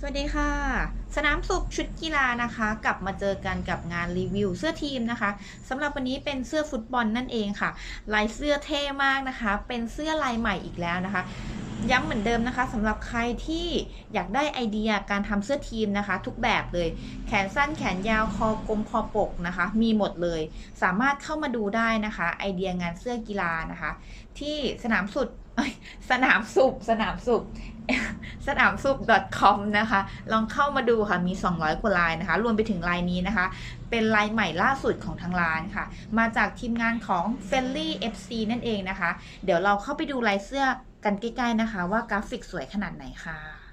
สวัสดีค่ะ สนามสุขชุดกีฬานะคะ กลับมาเจอกันกับงานรีวิวเสื้อทีมนะคะสำหรับวันนี้เป็นเสื้อฟุตบอลนั่นเองค่ะ ลายเสื้อเท่มากนะคะ เป็นเสื้อลายใหม่อีกแล้วนะคะ ย้ำเหมือนเดิมนะคะสำหรับใครที่อยากได้ไอเดียการทำเสื้อทีมนะคะ ทุกแบบเลย แขนสั้นแขนยาวคอกลมคอปกนะคะ มีหมดเลย สามารถเข้ามาดูได้นะคะ ไอเดียงานเสื้อกีฬานะคะ ที่สนามสุดสนามสุบสนามสุบ สนามสุบ .com นะคะ ลองเข้ามาดูค่ะ มี 200 กว่าลายนะคะ รวมไปถึงลายนี้นะคะ เป็นลายใหม่ล่าสุดของทางร้านค่ะ มาจากทีมงานของ f e l l y FC นั่นเองนะคะ เดี๋ยวเราเข้าไปดูลายเสื้อกันใกล้ๆนะคะ ว่ากราฟิกสวยขนาดไหนค่ะ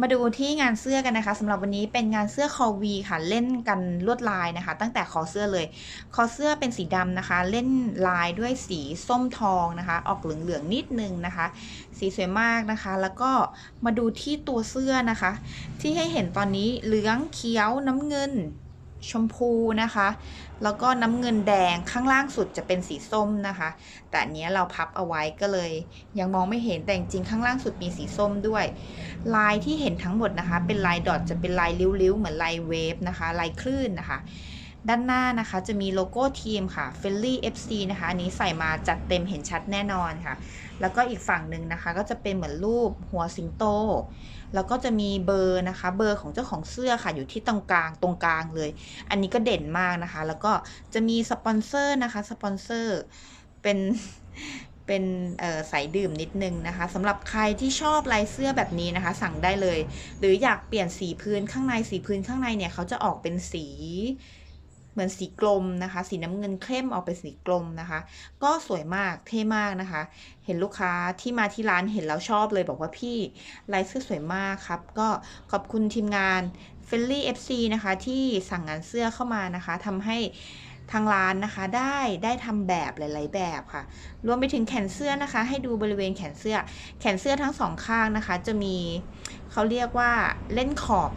มาดูที่งานเสื้อกันนะคะสำหรับวันนี้เป็นงานเสื้อคอวีค่ะ เล่นกันลวดลายนะคะ ตั้งแต่คอเสื้อเลย คอเสื้อเป็นสีดำนะคะ เล่นลายด้วยสีส้มทองนะคะ ออกเหลืองๆนิดนึงนะคะ สีสวยมากนะคะ แล้วก็มาดูที่ตัวเสื้อนะคะ ที่ให้เห็นตอนนี้เหลืองเขียวน้ำเงิน ชมพูนะคะ แล้วก็น้ำเงินแดงข้างล่างสุดจะเป็นสีส้มนะคะ แต่อันเนี้ยเราพับเอาไว้ก็เลย ยังมองไม่เห็นแต่จริงข้างล่างสุดมีสีส้มด้วย ลายที่เห็นทั้งหมดนะคะ เป็นลายดอทจะเป็นลายริ้วๆเหมือนลายเวฟนะคะ ลายคลื่นนะคะ ด้านหน้านะคะจะมีโลโก้ทีมค่ะ f e l l y FC นะคะอันนี้ใส่มาจัดเต็มเห็นชัดแน่นอนค่ะ แล้วก็อีกฝั่งหนึ่งนะคะ ก็จะเป็นเหมือนรูปหัวสิงโต แล้วก็จะมีเบอร์นะคะ เบอร์ของเจ้าของเสื้อค่ะ อยู่ที่ตรงกลางตรงกลางเลย อันนี้ก็เด่นมากนะคะ แล้วก็จะมีสปอนเซอร์นะคะสปอนเซอร์เป็นเป็นสายดื่มนิดนึงนะคะสำหรับใครที่ชอบลายเสื้อแบบนี้นะคะ สั่งได้เลย หรืออยากเปลี่ยนสีพื้นข้างในสีพื้นข้างในเนี่ยเขาจะออกเป็นสี เหมือนสีกลมนะคะ สีน้ำเงินเข้มออกเป็นสีกลมนะคะ ก็สวยมากเท่มากนะคะ เห็นลูกค้าที่มาที่ร้านเห็นแล้วชอบเลยบอกว่าพี่ลายเสื้อสวยมากครับ ก็ขอบคุณทีมงาน f e l l y FC นะคะที่สั่งงานเสื้อเข้ามานะคะทำให้ทางร้านนะคะได้ได้ทำแบบหลาย ๆ แบบค่ะ รวมไปถึงแขนเสื้อนะคะ ให้ดูบริเวณแขนเสื้อ แขนเสื้อทั้งสองข้างนะคะ จะมีเขาเรียกว่าเล่นขอบ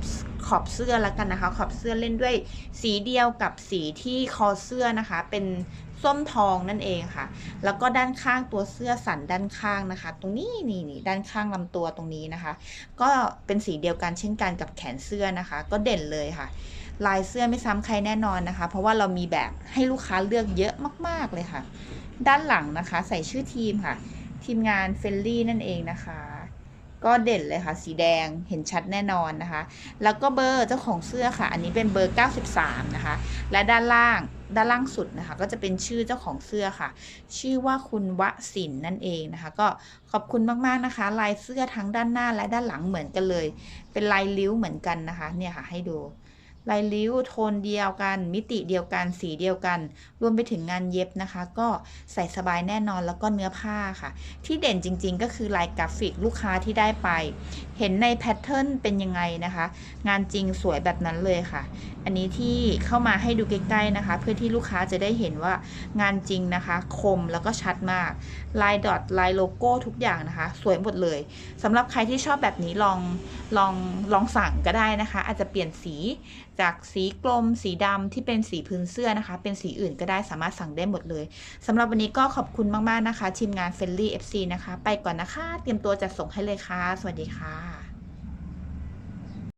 ขอบเสื้อแล้วกันนะคะ ขอบเสื้อเล่นด้วยสีเดียวกับสีที่คอเสื้อนะคะ เป็นส้มทองนั่นเองค่ะ แล้วก็ด้านข้างตัวเสื้อสันด้านข้างนะคะ ตรงนี้นี่นี่ด้านข้างลำตัวตรงนี้นะคะ ก็เป็นสีเดียวกันเช่นกันกับแขนเสื้อนะคะ ก็เด่นเลยค่ะ ลายเสื้อไม่ซ้ำใครแน่นอนนะคะ เพราะว่าเรามีแบบให้ลูกค้าเลือกเยอะมาก ๆเลยค่ะ ด้านหลังนะคะ ใส่ชื่อทีมค่ะ ทีมงานเฟลลี่นั่นเองนะคะ ก็เด่นเลยค่ะ สีแดงเห็นชัดแน่นอนนะคะ แล้วก็เบอร์เจ้าของเสื้อค่ะ อันนี้เป็นเบอร์ 93 นะคะ และด้านล่างด้านล่างสุดนะคะ ก็จะเป็นชื่อเจ้าของเสื้อค่ะ ชื่อว่าคุณวสินนั่นเองนะคะ ก็ขอบคุณมากๆนะคะ ลายเสื้อทั้งด้านหน้าและด้านหลังเหมือนกันเลย เป็นลายลิ้วเหมือนกันนะคะ เนี่ยค่ะให้ดู ลายริ้วโทนเดียวกัน มิติเดียวกัน สีเดียวกัน รวมไปถึงงานเย็บนะคะ ก็ใส่สบายแน่นอนแล้วก็เนื้อผ้าค่ะ ที่เด่นจริง ๆ ก็คือลายกราฟิกลูกค้าที่ได้ไป เห็นในแพทเทิร์นเป็นยังไงนะคะ งานจริงสวยแบบนั้นเลยค่ะ อันนี้ที่เข้ามาให้ดูใกล้ๆนะคะ เพื่อที่ลูกค้าจะได้เห็นว่างานจริงนะคะ คมแล้วก็ชัดมากลายดอทลายโลโก้ทุกอย่างนะคะ สวยหมดเลยสำหรับใครที่ชอบแบบนี้ลองลองลองสั่งก็ได้นะคะ อาจจะเปลี่ยนสีจากสีกลม สีดำที่เป็นสีพื้นเสื้อนะคะ เป็นสีอื่นก็ได้สามารถสั่งได้หมดเลยสำหรับวันนี้ก็ขอบคุณมาก ๆ นะคะทีมงาน f r i e n d l y FC นะคะ ไปก่อนนะคะ เตรียมตัวจัดส่งให้เลยค่ะ สวัสดีค่ะ